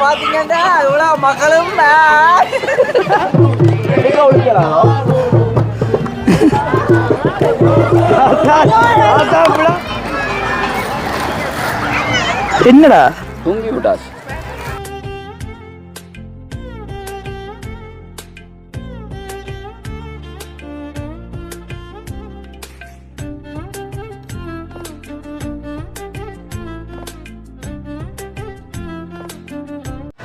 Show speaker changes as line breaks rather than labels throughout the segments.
பாத்தீங்கன்னா இவ்வளவு மக்களும்
என்னடா?
தூங்கி விட்டாச்சு.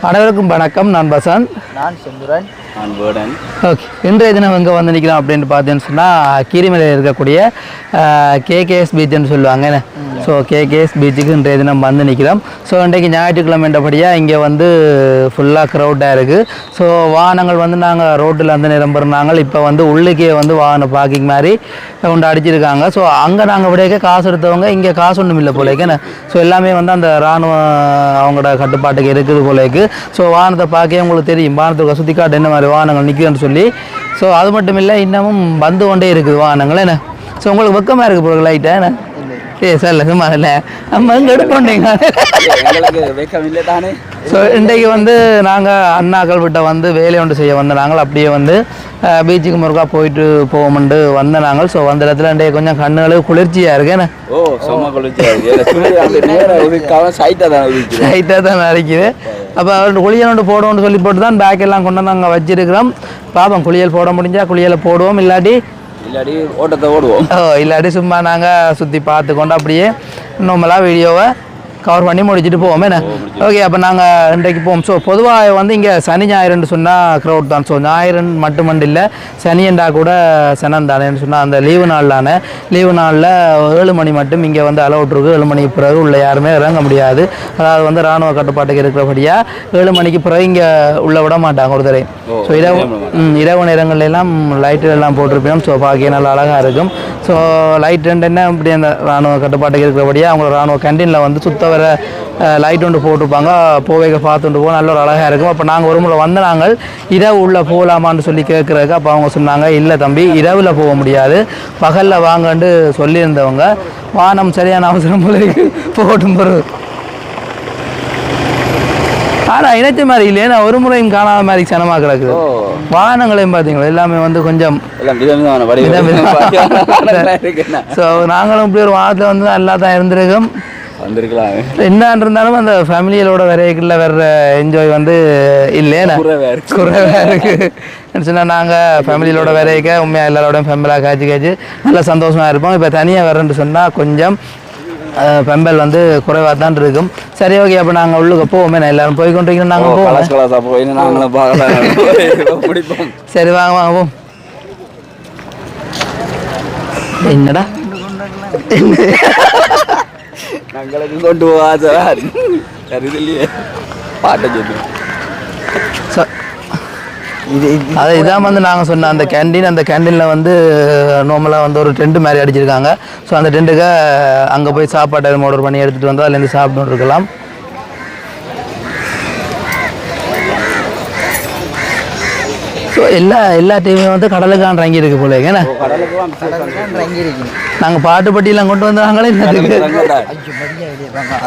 அனைவருக்கும் வணக்கம். நான் பசந்த்
நான் செந்துரன்.
நான் வேர்டன்
ஓகே. இன்றைய தினம் எங்கே வந்து நிற்கிறோம் அப்படின்னு பார்த்தீங்கன்னு சொன்னால் கீரிமலையில் இருக்கக்கூடிய கேகேஎஸ் பீச்னு சொல்லுவாங்க ஸோ கேகேஎஸ் பீச்சுக்கு இன்றைய தினம் வந்து நிற்கிறோம் ஸோ இன்றைக்கு ஞாயிற்றுக்கிழமைன்றபடியாக இங்கே வந்து ஃபுல்லாக க்ரௌடாக இருக்குது ஸோ வாகனங்கள் வந்து நாங்கள் ரோட்டில் வந்து நிரம்புறாங்க இப்போ வந்து உள்ளுக்கே வந்து வாகன பார்க்கிங் மாதிரி கொண்டு அடிச்சிருக்காங்க. ஸோ அங்கே நாங்கள் விடையக்க காசு எடுத்தவங்க இங்கே காசு ஒன்றும் இல்லை போலேக்கு என்ன? ஸோ எல்லாமே வந்து அந்த இராணுவ அவங்களோட கட்டுப்பாட்டுக்கு இருக்குது போலேக்கு ஸோ வாகனத்தை பார்க்கவே உங்களுக்கு தெரியும். வாகனத்துக்கு சுற்றி காட்டு என்ன மாதிரி வாகனங்கள் நிற்குதுன்னு சொல்லி ஸோ அது மட்டும் இல்லை இன்னமும் வந்து கொண்டே இருக்குது வாகனங்கள். என்ன? ஸோ உங்களுக்கு வெக்கமாக இருக்குது போல லைட்டாக என்ன? ஏ சார் சும்மா இல்லை. நம்ம இங்கே எடுப்போண்டீங்க ஸோ இன்றைக்கு வந்து நாங்கள் அண்ணாக்கள் விட்ட வந்து வேலை ஒன்று செய்ய வந்த நாங்கள். அப்படியே வந்து பீச்சுக்கு முருகா போயிட்டு போவோம்ண்டு வந்த நாங்கள். ஸோ வந்த இடத்துல இன்றைக்கு கொஞ்சம் கண்ணுகளுக்கு குளிர்ச்சியாக இருக்கு என்ன?
ஓ சும்மா
லைட்டாக தான் அரைக்குது அப்போ குளியல் ஒன்று போடுவோம்னு சொல்லி போட்டு தான் பேக் எல்லாம் கொண்டு வந்து அங்கே வச்சிருக்கிறோம். பாப்போம் குளியல் போட முடிஞ்சா குளியலை போடுவோம் இல்லாட்டி
இல்லாட்டி ஓட்டத்தை ஓடுவோம்.
ஓ இல்லாட்டி சும்மா நாங்கள் சுற்றி பார்த்து கொண்டு அப்படியே நார்மலாக வீடியோவை கவர் பண்ணி முடிச்சுட்டு போவோம். என்ன ஓகே அப்போ நாங்கள் இன்றைக்கு போவோம். ஸோ பொதுவாக வந்து இங்கே சனி ஞாயிறுன்னு சொன்னால் க்ரௌட் தான். ஸோ ஞாயிறு மட்டுமண்டு இல்லை சனியண்டா கூட சனன் தானேன்னு சொன்னால் அந்த லீவு நாள் தானே. லீவு நாளில் ஏழு மணி மட்டும் இங்கே வந்து அலவுட் இருக்கு. ஏழு மணிக்கு பிறகு உள்ள யாருமே இறங்க முடியாது. அதாவது வந்து இராணுவ கட்டுப்பாட்டுக்கு இருக்கிறபடியாக ஏழு மணிக்கு பிறகு இங்கே உள்ள விட மாட்டாங்க ஒரு தடவை ஸோ இரவு இரவு நேரங்கள்ல எல்லாம் லைட்டு எல்லாம் போட்டிருப்போம். ஸோ பார்க்க நல்லா அழகாக இருக்கும். ஸோ லைட் ரெண்டு என்ன இப்படி அந்த ராணுவ கட்டுப்பாட்டுக்கு இருக்கிறபடியாக அவங்க ராணுவ கேண்டீனில் வந்து சுத்த வர லைட் ஒன்று போட்டிருப்பாங்க. போவேக பார்த்துட்டு போக நல்ல ஒரு அழகாக இருக்கும். அப்போ நாங்கள் ஒரு முறை வந்த நாங்கள் இரவு உள்ளே போகலாமான்னு சொல்லி கேட்குறதுக்கு அப்போ அவங்க சொன்னாங்க இல்லை தம்பி இரவில் போக முடியாது. பகலில் வாங்கன்னு சொல்லியிருந்தவங்க வானம் சரியான அவசரம் போல இருக்கு. போட்டும் பிறகு ஆனால் இணைச்ச மாதிரி இல்லையே. நான் ஒரு முறையும் காணாத மாதிரி சனமாக கிடக்குது.
ஓ.
வாகனங்களையும் பார்த்தீங்களா எல்லாமே வந்து கொஞ்சம் ஸோ நாங்களும் இப்படி ஒரு வாரத்தில் வந்து நல்லா தான் இருந்திருக்கோம்.
வந்திருக்கலாம்.
என்ன இருந்தாலும் அந்த ஃபேமிலிகளோட வரைக்குள்ள வர்ற என்ஜாய் வந்து இல்லையே.
குறைவா இருக்கு.
குறைவாக இருக்கு. சொன்னால் நாங்கள் ஃபேமிலியோட வரைக்க உண்மையாக எல்லாரோடையும் ஃபேமிலியாக காய்ச்சி காய்ச்சி நல்லா சந்தோஷமாக இருப்போம். இப்போ தனியாக வரேன்னு சொன்னால் கொஞ்சம் பெம்பல் வந்து குறைவாக தான் இருக்கும். சரி ஓகே அப்போ நாங்கள் உள்ளுக்கு போவோமே. நான் எல்லாரும் போய் கொண்டிருக்கோம் நாங்கள் போவோம். சரி வாங்க வாங்க போம் என்னடா?
ഞങ്ങൾക്ക് കൊണ്ടുപോവാ സാർ കരുതില്ലേ പാട്ട ചൊല്ലു
ச- அது இதான் வந்து நாங்கள் சொன்ன அந்த கேண்டீன் அந்த கேண்டீனில் வந்து நார்மலாக வந்து ஒரு டென்ட் மாதிரி அடிச்சிருக்காங்க ஸோ அந்த டென்ட்டுக்கு அங்கே போய் சாப்பாடு ஆர்டர் பண்ணி எடுத்துகிட்டு வந்து அதுலேருந்து சாப்பிட்டு இருக்கலாம் ஸோ எல்லா எல்லா டீமும் வந்து கடலுக்கான இறங்கி இருக்கு. போல ஏன்னா நாங்கள் பாட்டு பட்டியெல்லாம் கொண்டு வந்தாங்களே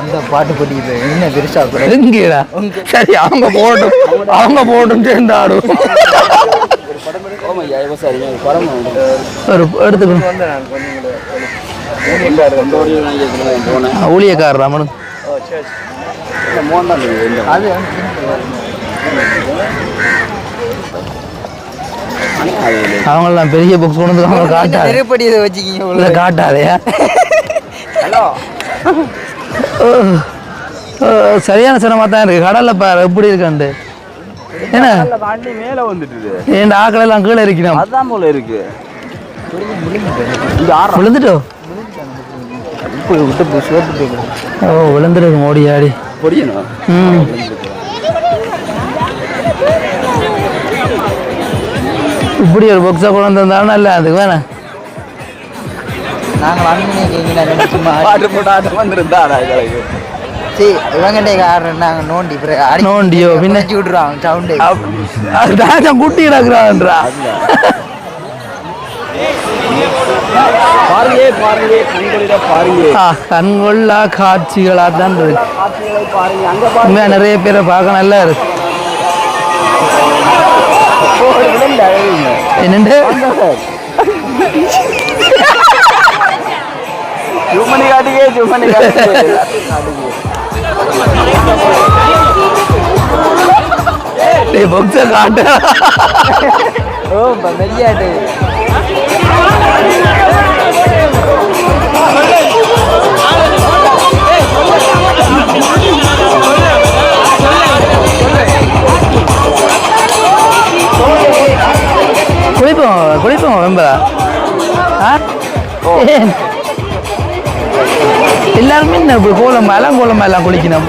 அந்த பாட்டு படிக்குது என்ன பெருசா கூட
எங்கேடா? சரி அவங்க போட்டும். அவங்க போட்டும் சேர்ந்து ஆடுவோம் ஒரு எடுத்துக்கணும் ஊழியக்காரர் ரமணு
அது
அவங்கெல்லாம் பெரிய புக்ஸ் கொண்டு வந்து அவங்க காட்டாது.
நெருப்படி இதை வச்சுக்கிங்க
இல்லை காட்டாதையா
ஹலோ.
சரியான சிரமமாக தான் இருக்கு. கடலில் பாரு எப்படி இருக்காண்டு என்ன?
மேல வந்துட்டுது.
என் ஆக்கள் எல்லாம் கீழே இருக்கணும்
அதான் போல இருக்கு.
விழுந்துட்டோ? ஓ விழுந்துருக்கு ஓடி ஆடி.
பொரியணும்.
ம். இப்படி ஒரு புக்ஸை கொண்டு வந்திருந்தாலும் நல்லா அதுக்கு வேணாம் நோண்டியோ, பின்ன?
விட்ருவாங்க சவுண்டு
குட்டி கிடக்குறான்றா
பாருங்க பாருங்க கண்களில பாருங்க.
ஆ, கண்கொள்ளா காட்சிகளாக தான் இருக்கு.
காட்சிகளை பாருங்க அங்க பாருங்க
உண்மையாக நிறைய பேரை பார்க்க நல்லா இருக்கு. என்னண்டு?
சும்மணி காட்டுங்க சும்மணி காட்டுங்க
பொக்ஸை காட்டு.
ஓ மெரியாட்டு.
குளிப்போம் குளிப்போம் ஏன்? எல்லாருமே இப்படி கோலம் எல்லாம் கோலம் எல்லாம் குளிக்கணும்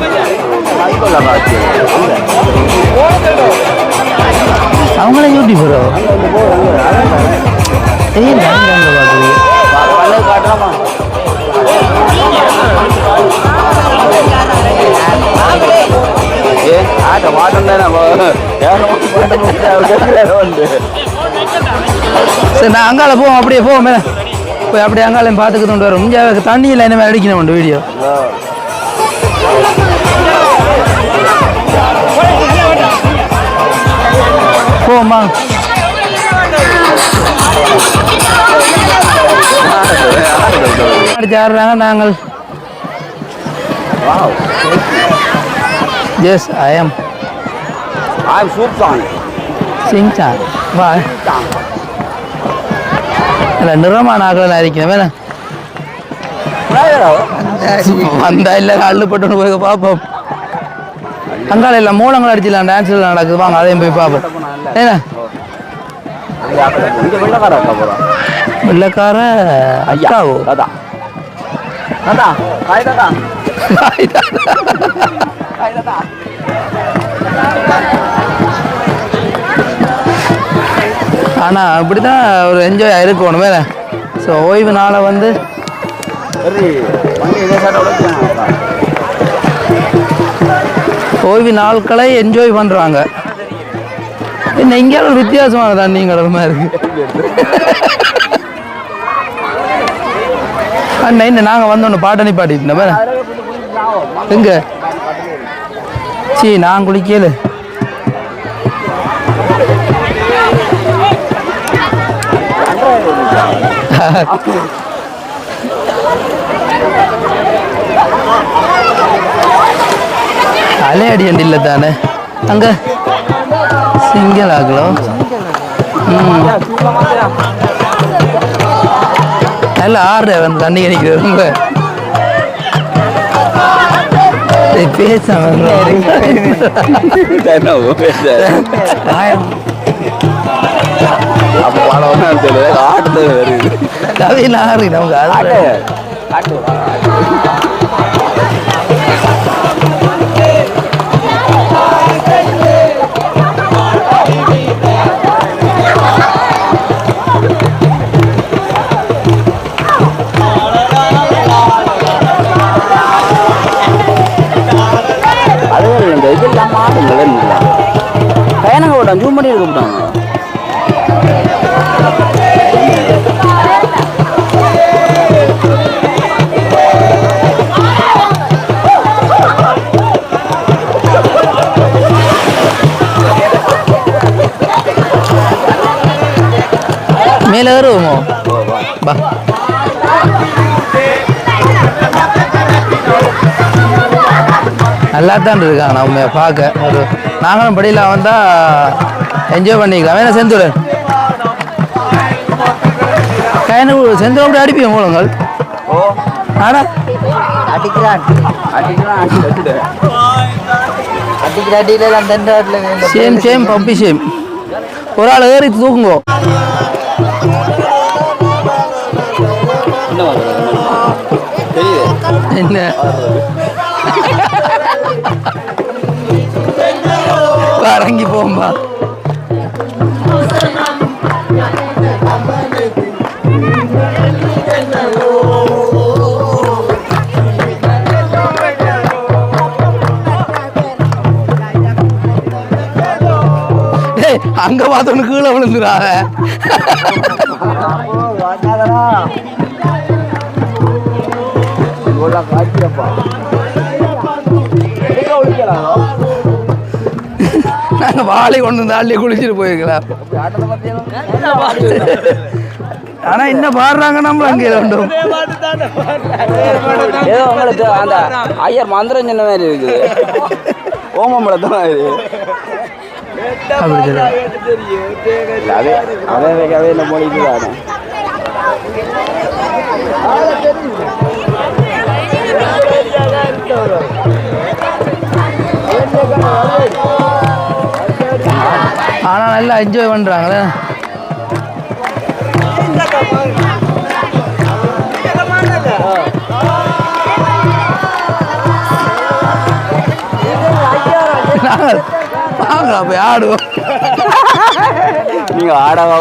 அங்க பார்க்குறீங்க
காட்டுறோமா? ஏ ஆட்ட மாட்டம் தானே
சரி நான் அங்கால போவோம் அப்படியே போவோம். மேலே போய் அப்படியே அங்காலையும் பார்த்துக்கிட்டு வரும். இங்கே தண்ணியில் என்ன அடிக்கணும் உண்டு வீடியோ போவோம்மா அடிச்சு ஆடுறாங்க நாங்கள். Yes I am
I'm soup song.
Sing song வா ஆகலாம் இருக்கணும் வேணா வந்தா இல்லை அள்ளு போட்டு போய் பார்ப்போம் அங்கால இல்லை மூலங்கள் அடிச்சிடலாம் டான்ஸ் நடக்குது வாங்க அதையும் போய் பார்ப்போம் ஏன்னா
வெள்ளக்கார
ஐயாவோ
தாத்தா தாத்தா ஹாய் தாத்தா
ஆனால் அப்படி தான் ஒரு என்ஜாய் இருக்கணும் வேற. ஸோ ஓய்வு நாளை வந்து
சரி
ஓய்வு நாட்களை என்ஜாய் பண்ணுறாங்க என்ன ஒரு வித்தியாசமான தண்ணி கடல் மாதிரி இருக்கு. அண்ணா என்ன நாங்கள் வந்தோன்னு பாட்டணி பாடிட்டு வேற. எங்க? சீ நான் குளிக்கல அலையடி அண்டி இல்லை தானே அங்கே. சிங்கிள் ஆகலாம் நல்ல ஆறு வந்து தண்ணி கிடைக்கிறது ரொம்ப பேசாம
அப்போ படம் தெரியல ஆட்டத்தை வருது
கதையில் ஆறு? நமக்கு
ஆட்டு. ஆட்டு. பையனங்க விட்டான் ஜூம் பண்ணி இருக்க விட்டாங்க
மேலே ஏறுவோமோ பா நல்லா தான் இருக்காங்க நம்ம பார்க்க ஒரு நாங்களும் படியில் வந்தால் என்ஜாய் பண்ணிக்கலாம் வேணா செந்தூர் செந்தூர் அப்படி அடிப்பீங்க மூலங்கள்
ஓ
ஆடா.
அடிக்கிறான்.
அடிக்கலாம் அடி வச்சுட்டு
அடிக்கிற அடியில அந்த ரெண்டு
சேம் சேம் பப்பி சேம் ஒரு ஆள் ஏறி தூக்குங்கோ.
என்ன?
இறங்கி போம்பா அங்க பார்த்தோன்னு கீழே விழுந்துடாத நாங்க வாழை கொண்டு வந்து அள்ளி குளிச்சுட்டு போயிருக்கலாம். ஆனா என்ன பாடுறாங்க நம்மள அங்கே வேண்டும்
ஏதோ உங்களுக்கு அந்த ஐயர் மந்திரம் சொன்ன மாதிரி இருக்குது. ஓமம்பளம் தான் இது
அப்படி சொல்லி
அதே அதே வைக்கவே இந்த மொழிக்கு தான்?
ஆனால் நல்லா என்ஜாய் பண்ணுறாங்களே நாங்கள் வாங்க போய் ஆடுவோம்
நீங்க ஆடவா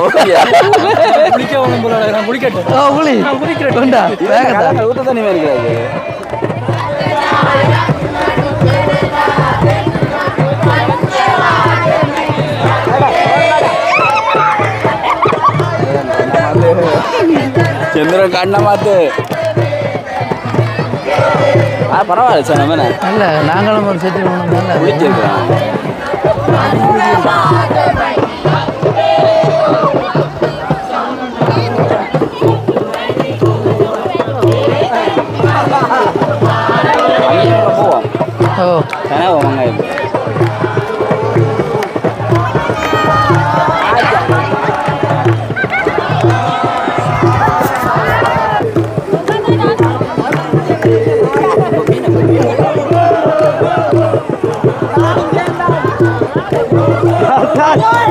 ஓ புலி கொண்டா வேகத்தா.
ஊத்த தண்ணி மாதிரி இருக்காது சந்திரன் கண்ணை மாத்து. ஆ பரவாயில்ல சார் நம்ம
நல்ல நாங்களும் ஒரு செட்டில் நல்ல.
குளிச்சிருக்கிறோம் போவோம்
ஓ one.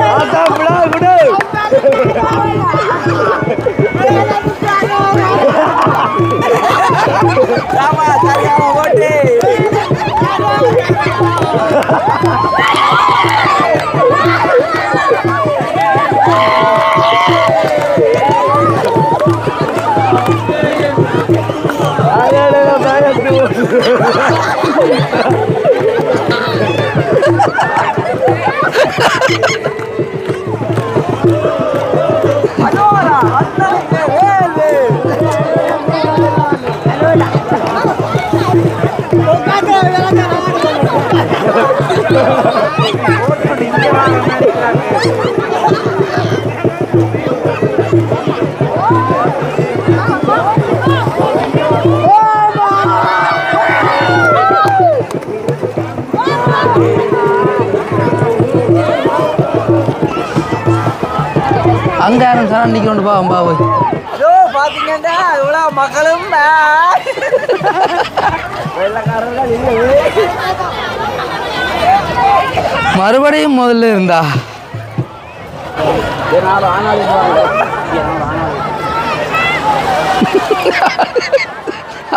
போவோம் பாவு
அதோ பாத்தீங்கன்னா இவ்வளோ மக்களும்
மறுபடியும் முதல்ல இருந்தா?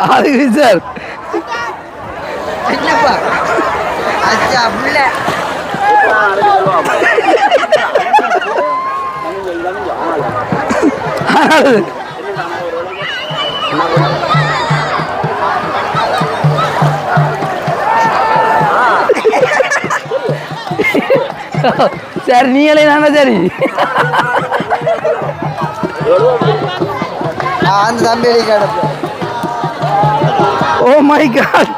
அதுக்கு சார்
என்னப்பா? அச்சா புள்ள
சரி நீங்களே நானே சரி.
அந்த தம்பி
ஓ மை காட்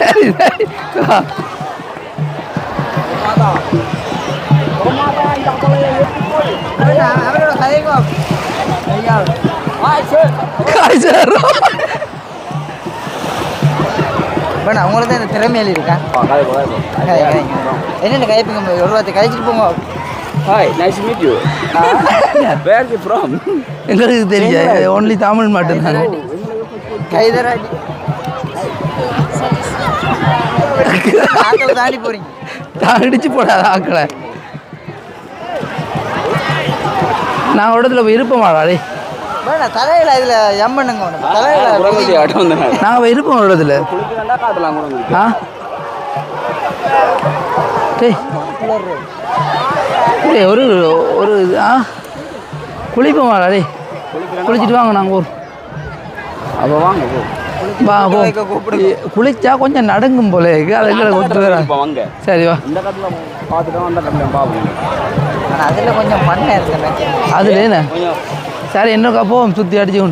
சரி சரி.
வேணா உங்களுக்கு தான் இந்த திறமையில இருக்கா? என்னென்ன கைப்பிங்க ஒரு வார்த்தை கழிச்சிட்டு போங்க.
Hi nice meet you where you from
எங்களுக்கு தெரியும் ஒன்லி தமிழ் மட்டும்தான்.
கைதராடி. ஆட்டோ தாண்டி போறீங்க.
அடிச்சு போடாத ஆக்களை. நான் ஒரு இடத்துல போய் இருப்போமாடா டேய்.
வேணா தலையில இதுல
ஆட்டம் வந்தேன்.
நாங்கள் போய் இருப்போம் ஒரு இடத்துல. ஆ? டேய். டேய் ஒரு ஒரு ஆ? குளிப்போமாடா டேய். குளிச்சுட்டு வாங்க நாங்கள் ஒரு
அப்போ வாங்க
குளிச்சா கொஞ்சம் நடுங்கும் போல இருக்கு.
வாங்க.
சரி வா.
அதில் கொஞ்சம் மண்ணை இருக்கேன்
அதுல என்ன? சரி என்னக்கா போவோம். சுற்றி அடிச்சு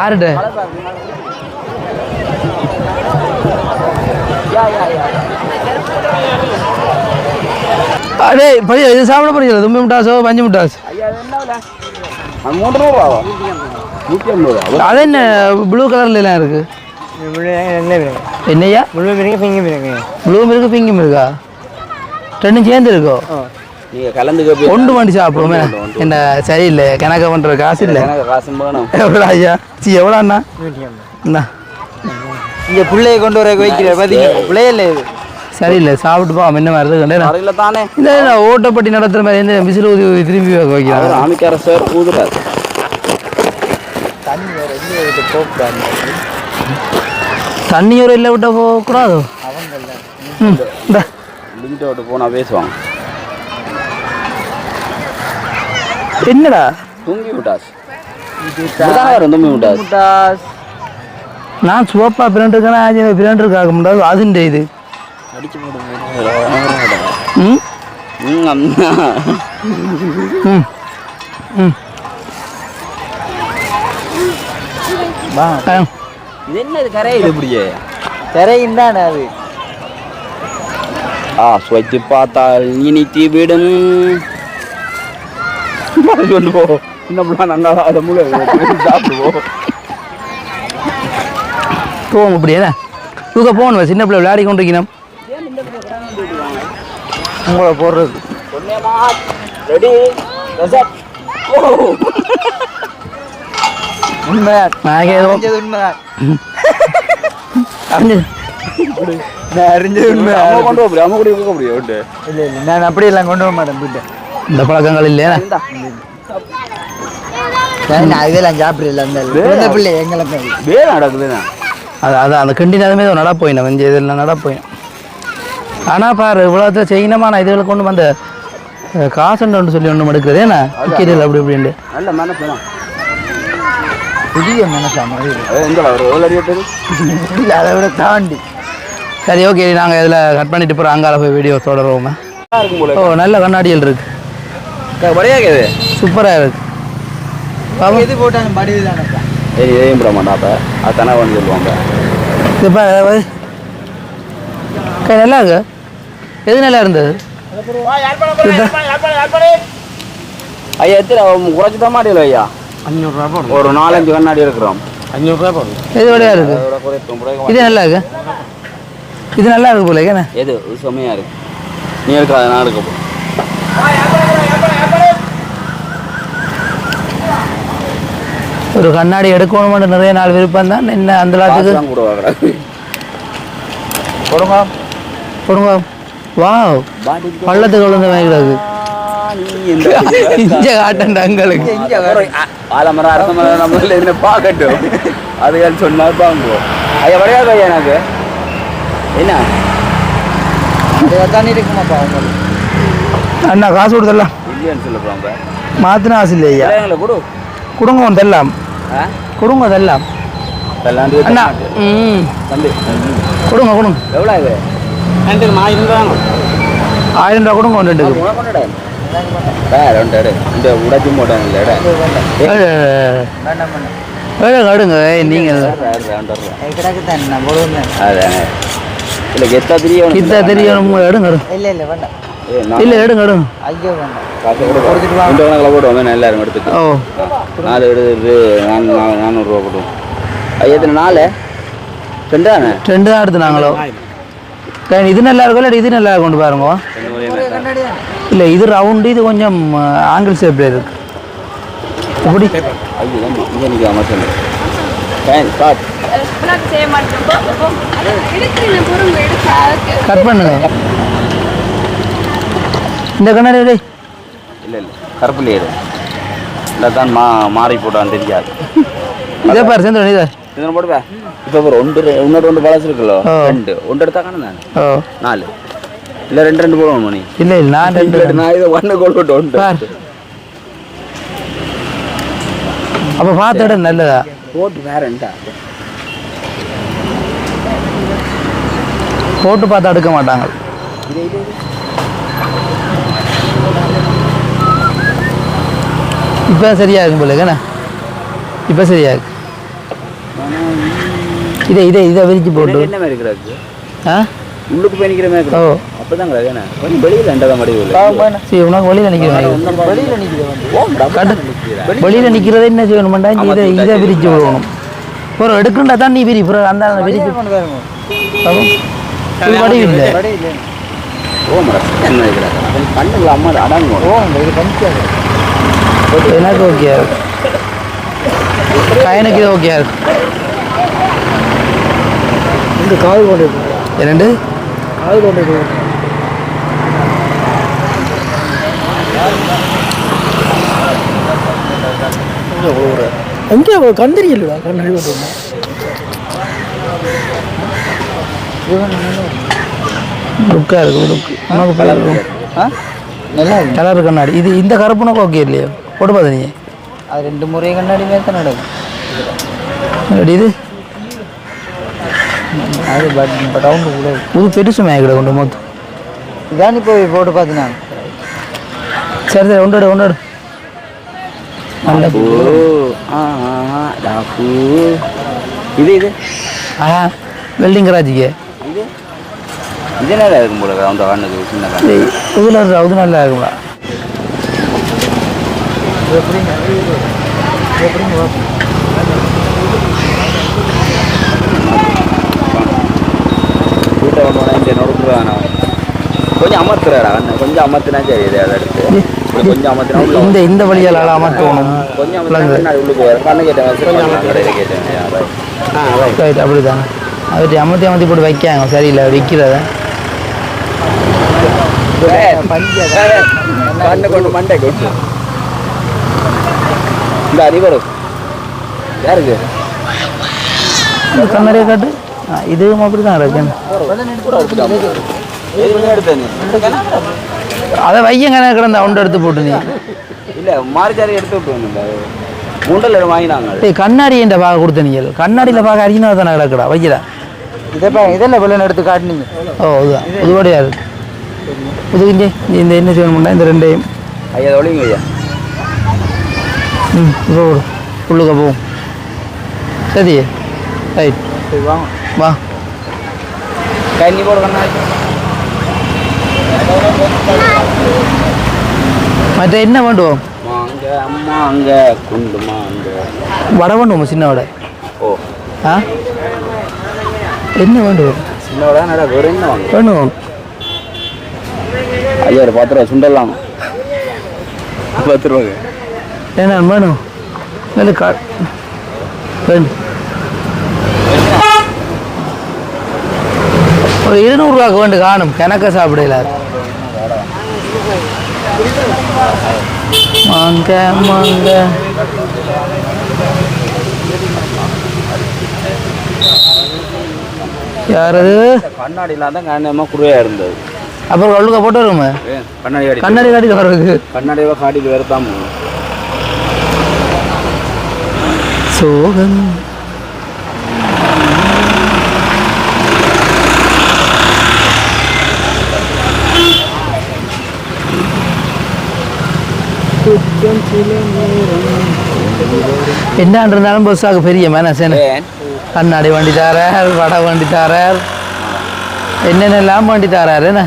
அதில் யா யா
அடே படி இது சாப்பிட போறீங்களா? தும்பி முட்டாசோ பஞ்சு முட்டாஸ்
மூன்று ரூபாவா நூற்றி ஐம்பது ரூபா
அது என்ன ப்ளூ கலர்ல எல்லாம் இருக்கு? என்னையா
முழு பிறகு பிங்கி பிறகு
ப்ளூ இருக்கு பிங்கும் இருக்கா ரெண்டும் சேர்ந்து இருக்கோ?
நீங்கள் கலந்து
ஒன்று வண்டி சாப்பிடுவோமே. என்ன சரியில்லை. கணக்க பண்ற காசு இல்லை.
காசு
எவ்வளோ ஐயா? சி எவ்வளோ அண்ணா? என்ன
இங்கே பிள்ளையை கொண்டு வர வைக்கிற பார்த்தீங்க பிள்ளையே இல்லை இது.
சரியில்லை சாப்பிட்டு பா என்ன மாதிரி
தானே.
என்ன ஓட்டப்பட்டி நடத்துற மாதிரி இந்த விசில் ஊதி ஊதி திரும்பி வைக்க வைக்கிறாங்க
அவர் ஆமிக்கார சார் ஊதுறாரு.
தண்ணி வேறு எங்கே விட்டு போக்கூடாது
தண்ணி ஒரு இல்லை விட்டா போகக்கூடாதோ?
லிமிட்டை விட்டு போனால் பேசுவாங்க.
என்னடா?
தூங்கி விட்டாஸ் தூங்கி விட்டாஸ்
நான் சுவப்பா பிரிண்ட் பிரிண்ட் இருக்காக முடியாது அதுண்ட இது.
அடிச்சு போடுங்க. இது என்ன இது கரை? இது இப்படியே.
திரையும் தானே அது.
சுவைத்து பார்த்தால் இனித்து விடும். கொண்டு போ. சின்ன பிள்ளை நல்லா அதை முழு சாப்பிடுவோம்
போவோம் என்ன தூக்க போகணும். சின்ன பிள்ளை விளையாடி கொண்டிருக்கணும்.
உங்களை போடுறது.
ரெடி
உண்மைதான்
நான் ஏதோ
அறிஞ்சது உண்மைதான் நான்
அம்மா
உண்மைதான்
கொண்டு
கொண்டு வர மாட்டேன் வீட்டை.
இந்த பழக்கங்கள் இல்லையா?
நான் இதெல்லாம் சாப்பிடல அந்த பிள்ளை எங்களுக்கு.
வேலை நடக்குதுண்ணா.
அது அது அந்த கிண்டினதுமே நட போயினேன் வெஞ்ச இதெல்லாம் நட போயினேன் ஆனால் பாரு இவ்வளோத்த செய்யணுமா நான் இதுகளை கொண்டு வந்த காசுன்னு சொல்லி ஒன்று எடுக்கிறது ஏன்னா டிக்கெட்டில் அப்படி இப்படின்ட்டு
நல்ல மனசுனா
புதிய மனசா மாதிரி இல்லை அதை விட தாண்டி
சரி ஓகே நாங்கள் இதில் கட் பண்ணிட்டு போகிறோம் அங்கால போய் வீடியோ
போல
ஓ நல்ல கண்ணாடிகள் இருக்கு சூப்பராக இருக்கு
எது போட்டாலும் படிவு தானே
ஏய் இதையும் போட மாட்டாப்ப அது தானே வந்து சொல்லுவாங்க
இப்போ நல்லா இருக்கு. எது நல்லா இருந்தது?
ஐயா எத்தனை? குறைச்சி தான் மாட்டியில் ஐயா?
அஞ்சூறுரூவா போடும்
ஒரு நாலஞ்சு கண்ணாடி இருக்கிறோம்.
அஞ்சூறுரூவா போடும்
எது வழியாக இருக்கு? இது நல்லா இருக்கு. இது நல்லா இருக்கு போல என்ன?
எது? இது செம்மையா இருக்கு. நீ இருக்காத நான் இருக்க போ
ஒரு கண்ணாடி எடுக்கணும்னு நிறைய நாள் விருப்பம் தான். என்ன அந்த லாத்துக்கு
காசுலாம் கூட வாங்குறாங்க.
போடுங்க
கொடுங்க வா பள்ளத்துக்கு விழுந்த கிடக்கு இஞ்ச காட்டண்டா எங்களுக்கு
ஆலமரம் அரச மரம் நம்மள என்ன பார்க்கட்டும். அதுகள் சொன்னா வாங்குவோம் ஐயா வரையாது ஐயா எனக்கு? என்ன?
தானே இருக்குமாப்பா உங்களுக்கு
அண்ணா காசு கொடுத்துடலாம்
இல்லையான்னு சொல்ல போறாங்க.
மாத்தின ஆசை இல்லையா
எங்களை கொடு.
கொடுங்க
ஆ?
கொடுங்க தெல்லாம்
எல்லாம்
அண்ணா ம்.
தம்பி
கொடுங்க கொடுங்க.
எவ்வளோ ரெண்டுக்கு நான் இருந்தாங்க
ஆயிரம் ரூபா
ரெண்டு
ஏழு கடுங்க நீங்கள்
ரெண்டு
அது கிடக்கு தான் நான் போடுவேன்.
அதானே. இல்லை கெத்தா தெரியும்
எடுங்க எடுங்க.
இல்லை இல்லை வேண்டாம்.
இல்லை எடுங்க எடுங்க.
கொடுத்துட்டு வா. இந்த கணக்கில் போடுவாங்க எல்லாரும் எடுத்துட்டு.
ஓ.
நாலு எடுத்து நான் நானூறுரூவா போடுவோம் ஐயா எத்தனை நாலு ரெண்டாண்ணே
ரெண்டு தான் எடுத்து நாங்களோ? சரி, இது நல்லா இருக்கும் இல்லை இது நல்லா கொண்டு பாருங்க. இல்லை இது ரவுண்டு இது கொஞ்சம் ஆங்கிள் ஷேப்பில் இருக்கு. எப்படி கட் பண்ணுங்க. இந்த கண்ணாடி.
இல்லை இல்லை கருப்புல ஏறு இல்லை தான் மா மாறி போட்டான்னு தெரியாது.
இதே பாரு சேர்ந்து
இதனை போடுவேன் இப்போ ஒரு ஒன்று ரெ- இன்னொரு ரெண்டு. ரெண்டு. ஒன்று எடுத்தா காணும்
ஓ
நாலு. இல்லை ரெண்டு ரெண்டு போடுவோம் மணி.
இல்லை இல்லை நான் ரெண்டு
நான் இதை ஒன்று கொண்டு
பார். அப்போ பார்த்த இடம் நல்லதா?
போட்டு வேறண்டா
போட்டு பார்த்து எடுக்க மாட்டாங்க. இப்போ சரியா இருக்கும் போல என்ன? இப்போ சரியா இருக்கு இதை இதை இதை விரிச்சு போட்டு.
என்ன மாதிரி கிடக்கு
ஆ?
உள்ளுக்கு போய் நிக்கிற மாதிரி
ஓ.
கிடக்கு அப்பதான் கிடக்கு என்ன? கொஞ்சம் வெளியில ரெண்டதா மடிவு
சரி உனக்கு வெளியில் நிற்கிறேன்
வெளியில் நிற்கிறேன்
கட்டு. வெளியில் நிற்கிறத என்ன செய்யணுமாண்டா இதை இதை விரிச்சு விடணும் ஒரு எடுக்கண்டா தான் நீ விரி. பிறகு அந்த விரிச்சு. வடிவு இல்லை. எனக்கு ஓகே எனக்கு இது ஓகே
இந்த காது கொண்டு
இரண்டு
காது கொண்டு எங்கே கண் தெரியலடா கண்ணாடி கொண்டு
லுக்காக இருக்கு லுக்கு உனக்கு போய் இருக்கும்.
ஆ? நல்லா இருக்கு.
கலர் கண்ணாடி. இது இந்த கருப்பு உனக்கு ஓகே இல்லையா? போட்டு பார்த்து நீ.
அது ரெண்டு முறை கண்ணாடி மேலே தான் நடக்கும்.
இது? மேய்க்கிட கொண்டு மொத்தம்.
இதான் இப்போ போட்டு பார்த்து நான்
சரி சரி ஒன்றோட ஒன்றோட நல்ல
ஓ ஆ ஆ, டாக்கு இது இது?
ஆ வெல்டிங் கராஜிக்கு
இது? இது என்ன இருக்கும் போல அந்த கண்ணுக்கு சின்ன
இதில் அது நல்லா இருக்குங்களா
எப்படிங்க? எப்படிங்க?
வீட்டை போனால் இந்த நொறுக்கு வேணாம். கொஞ்சம் அமர்த்துறாடா கொஞ்சம் அமர்த்தினா சரி இதை எடுத்து. கொஞ்சம் அமர்த்தினா
இந்த இந்த வழியால் அமர்த்தணும்
கொஞ்சம் அமர்த்தினா உள்ளுக்கு வரும். கண்ணு கேட்டேன் கேட்டேன் ஆ ரைட்
ரைட் அப்படி தானே அது அமர்த்தி அமர்த்தி போட்டு வைக்காங்க. சரியில்லை விற்கிறத
கண்ணு கொண்டு மண்டை கொண்டு இந்த அறிவரும் யாருக்கு?
இந்த கண்ணாடியை காட்டு. இதுவும் அப்படி தான் இருக்கு அதை வையங்க கிடந்த அவன்ட்டு எடுத்து போட்டு நீ.
இல்ல மார்ஜாரி எடுத்து விட்டு மூண்டல் வாங்கினாங்க.
டேய் கண்ணாடி என்ற பார்க்க கொடுத்த நீங்கள் கண்ணாடியில் பார்க்க அடிக்கணும் தானே கிடக்குடா வைக்கடா
இதை பாருங்க இதெல்லாம் வெள்ளம் எடுத்து காட்டுனீங்க?
ஓ இதுதான் புதுவடையா இருக்கு புதுக்கிஞ்சே இந்த என்ன செய்யணும்னா இந்த ரெண்டையும்.
ஐயா ஒளிங்க ஐயா.
ம் இப்போ விடு உள்ளுக்க போவோம் சரி ரைட்.
சரி வாங்க.
வா
கண்ணி போட கண்ணாடி
மற்ற என்ன வேண்டுவோம் வடை வேண்டுவோம் சின்ன வடை
ஓ
ஆ என்ன வேண்டுவோம்
சின்னோட நட வெறும் என்ன வாங்க
வேணுவோம்
ஐயா ஒரு பத்து ரூபா சுண்டலாம் பத்து ரூபாங்க
என்ன வேணும் இல்லை கா வேண்டும் ஒரு இருநூறுவாக்கு வேண்டு காணும். கணக்க சாப்பிடல. மாங்க மாங்க. யாரது?
கண்ணாடிலாம் தான் கண்ணமா குறையா இருந்தது
அப்புறம் ஒழுங்கா போட்டு வருமா?
கண்ணாடி
கண்ணாடி காட்டிட்டு வர்றதுக்கு.
கண்ணாடியை காட்டிட்டு வேறு தான்
சோகம். என்ன இருந்தாலும் பஸ்ஸாக பெரிய மேனசேன. கண்ணாடி வண்டி தாரார் வடை வண்டி தாரார். என்னென்னலாம் வண்டி தாரார் என்ன?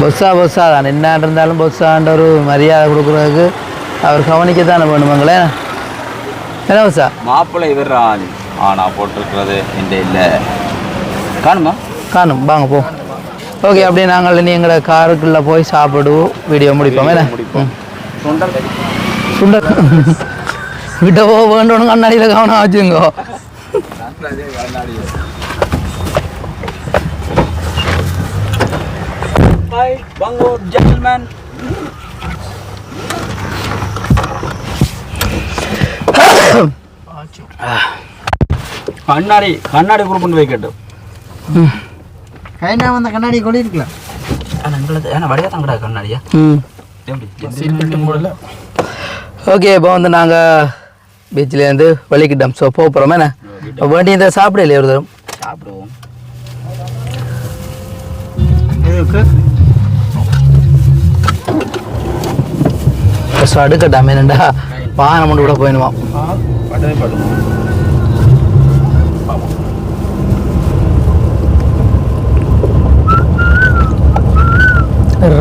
பஸ்ஸா பஸ்ஸா தான். என்ன இருந்தாலும் பஸ்ஸான்ற ஒரு மரியாதை கொடுக்குறதுக்கு அவர் கவனிக்கத்தானே வேணுமாங்களே என்ன பஸ்ஸா
மாப்பிள்ளை இவர்றான் ஆனா போட்டிருக்கிறது எந்த இல்லை. காணுமா?
காணும். வாங்க போ. ஓகே அப்படியே நாங்கள் இனி எங்களோட காருக்குள்ளே போய் சாப்பிடுவோம் வீடியோ முடிப்போம் என்ன?
சுண்டல்
சுண்டல். விட்டவோ வேண்டணும் கண்ணாடியில் கவனம் வச்சுங்கோ.
கண்ணாடி கண்ணாடி குரூப் வைக்கட்டும்
கைனா வந்த கண்ணாடி
கிடையாது கண்ணாடியா?
ம்.
எப்படி?
ஓகே இப்போ வந்து நாங்கள் பீச்சிலேருந்து வெளிக்கிட்டோம் ஸோ போக போகிறோம் என்ன? வேண்டியதை சாப்பிட இல்லையா ஒரு தரம்
சாப்பிடுவோம்.
ஸோ அடுக்கட்டாமே என்னண்டா? வாகனம் மட்டும் கூட போயிடுவான்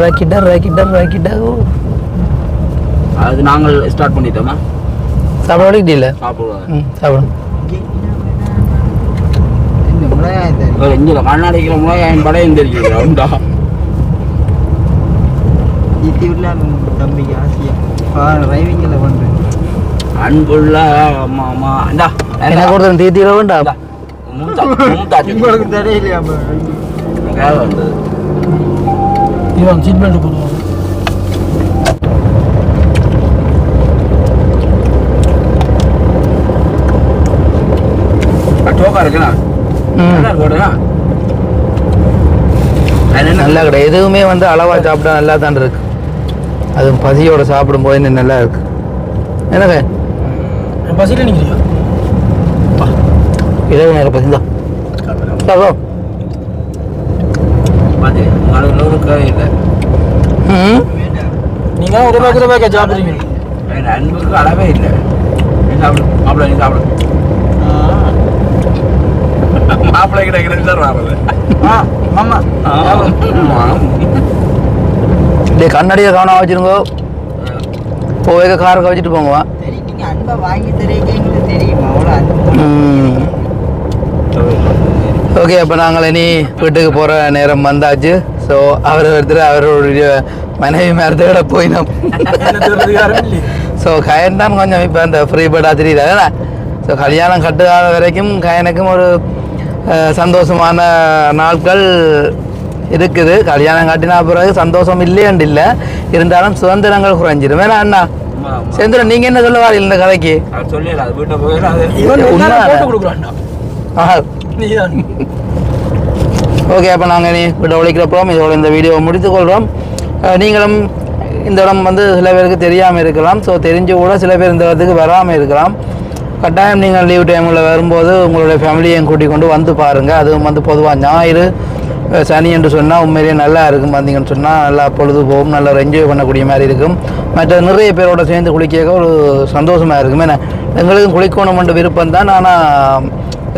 ராக்கிட்டா ராக்கிட்டா ராக்கிட்டா
அது நாங்கள் ஸ்டார்ட் பண்ணிட்டோமா?
சாப்பிட வலிக்கிட்டே
சாப்பிடுவோம்.
ம் சாப்பிடும்
இங்கே கண்ணாடிக்கிற மூலம் என் படையும் தெரியுது உண்டா
இது இல்லாம தம்பிக்கு ஆசையா. டிரைவிங்கில் பண்ணுறேன்
அன்புள்ள அம்மா அம்மா இந்தா.
எனக்கு ஒருத்தன் தீத்திர வேண்டாம்.
மூத்தா
உங்களுக்கு தெரியலையா
வேலை வந்தது.
இவன் சீட் பெல்ட் போடுவான்
டோக்கா இருக்குண்ணா போடுறா
நல்லா கிடையாது. எதுவுமே வந்து அளவாக சாப்பிட்டா நல்லா தான் இருக்கு. அது பசியோட சாப்பிடும்போது இன்னும் நல்லா இருக்கு. என்னங்க?
பசியில் நிற்கிறியா
இரவு நேரம் பசி தான் சாப்பிடும்
பாத்து உங்களுக்கு நூறு இல்லை
ம்
நீங்கள் ஒரு ரூபாய்க்கு ரூபாய்க்கு சாப்பிட்றீங்க.
அன்புக்கு அளவே இல்லை. நீ சாப்பிடு மாப்பிள்ளை நீ சாப்பிடு. மாப்பிள்ளை கிட்ட கிட்ட வர்றது.
ஆ மாமா.
டே கண்ணாடியை கவனம் வச்சிருங்க போவேக காரை வச்சுட்டு போங்க.
அன்பை வாங்கி தரீங்க தெரியும்? அவ்வளோ
ஓகே அப்போ நாங்கள் இனி வீட்டுக்கு போகிற நேரம் வந்தாச்சு. ஸோ அவர் ஒருத்தர் அவருடைய மனைவி மேரத்தோட போயினோம் ஸோ கயன் தான் கொஞ்சம் இப்போ அந்த ஃப்ரீ பேர்டாக தெரியுது ஸோ கல்யாணம் கட்டுக்காத வரைக்கும் கயனுக்கும் ஒரு சந்தோஷமான நாட்கள் இருக்குது கல்யாணம் கட்டினா பிறகு சந்தோஷம் இல்லையண்டு இல்லை இருந்தாலும் சுதந்திரங்கள் குறைஞ்சிடும் வேணா அண்ணா சேந்திரன் நீங்கள் என்ன சொல்ல வாரீங்க இந்த கதைக்கு
நீ
ஓகே அப்போ நாங்கள் இனி விட ஒழிக்கிறப்போம் இதோட இந்த வீடியோவை முடித்துக்கொள்கிறோம் நீங்களும் இந்த இடம் வந்து சில பேருக்கு தெரியாமல் இருக்கலாம். ஸோ தெரிஞ்சு கூட சில பேர் இந்த இடத்துக்கு வராமல் இருக்கலாம். கட்டாயம் நீங்கள் லீவ் டைமில் வரும்போது உங்களுடைய ஃபேமிலியையும் கூட்டிக் கொண்டு வந்து பாருங்கள் அதுவும் வந்து பொதுவாக ஞாயிறு சனி என்று சொன்னால் உண்மையிலேயே நல்லா இருக்கும் வந்தீங்கன்னு சொன்னால் நல்லா பொழுது போகும் நல்லா என்ஜாய் பண்ணக்கூடிய மாதிரி இருக்கும். மற்ற நிறைய பேரோட சேர்ந்து குளிக்க ஒரு சந்தோஷமாக இருக்கும். ஏன்னா எங்களுக்கும் குளிக்கணுமென்ற விருப்பம் தான். ஆனால்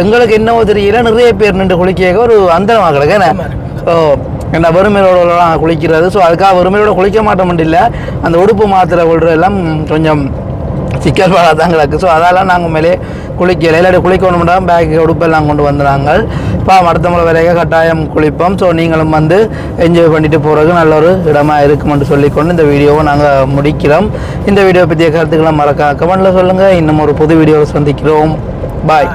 எங்களுக்கு என்னவோ தெரியல. நிறைய பேர் நின்று குளிக்க ஒரு அந்தரமாக கிடக்கு. என்ன? ஸோ என்ன வறுமையோடலாம் குளிக்கிறது? ஸோ அதுக்காக வறுமையோட குளிக்க மாட்டோம் இல்லை. அந்த உடுப்பு மாத்திரை கொள்றது எல்லாம் கொஞ்சம் சிக்கல் தான் கிடக்கு. ஸோ அதெல்லாம் நாங்கள் மேலே குளிக்கலை. இல்லாட்டி குளிக்கணும்னா பேக் உடுப்பெல்லாம் கொண்டு வந்துடுறாங்க. இப்போ அடுத்த முறை வரைக்கும் கட்டாயம் குளிப்போம். ஸோ நீங்களும் வந்து என்ஜாய் பண்ணிட்டு போகிறதுக்கு நல்ல ஒரு இடமாக இருக்குமென்று சொல்லிக்கொண்டு இந்த வீடியோவை நாங்கள் முடிக்கிறோம். இந்த வீடியோ பற்றிய கருத்துக்களை மறக்காம கமெண்டில் சொல்லுங்கள் இன்னும் ஒரு புது வீடியோவை சந்திக்கிறோம். பாய்